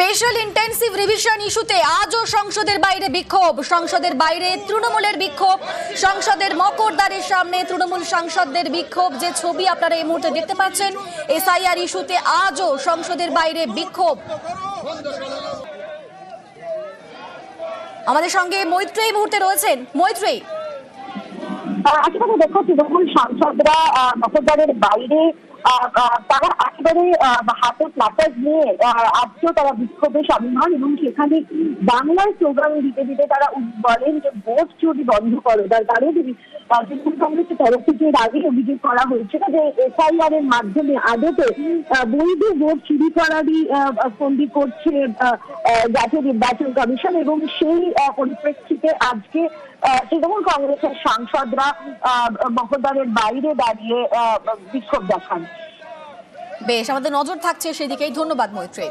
Special intensive revision ইস্যুতে আজও সংসদের বাইরে বিক্ষোভ। সংসদের বাইরে তৃণমূলের বিক্ষোভ। সংসদের মকরদ্বারের সামনে তৃণমূল সাংসদদের বিক্ষোভ। যে ছবি আপনারা এই মুহূর্তে দেখতে পাচ্ছেন, এসআইআর ইস্যুতে আজও সংসদের বাইরে বিক্ষোভ। আমাদের সঙ্গে মৈত্রী এই মুহূর্তে রয়েছেন। মৈত্রী একেবারে দেখো তৃণমূল সাংসদরা মতদানের বাইরে তারা একেবারে হাতে প্লাকার্ড নিয়ে আজকেও তারা বিক্ষোভে সামিল হন এবং সেখানে বাংলায় স্লোগান দিতে দিতে তারা বলেন যে, ভোট চুরি বন্ধ করো। তার তৃণমূল কংগ্রেসের তরফ থেকে এর আগে অভিযোগ করা হয়েছিল যে এসআইআর এর মাধ্যমে আদতে বৈধ ভোট চুরি করারই বন্দি করছে জাতীয় নির্বাচন কমিশন এবং সেই পরিপ্রেক্ষিতে আজকে তৃণমূল কংগ্রেসের সাংসদরা মহোদয়ের বাইরে দাঁড়িয়ে বিক্ষোভ দেখান। বেশ আমাদের নজর থাকছে সেদিকেই। ধন্যবাদ মৈত্রী।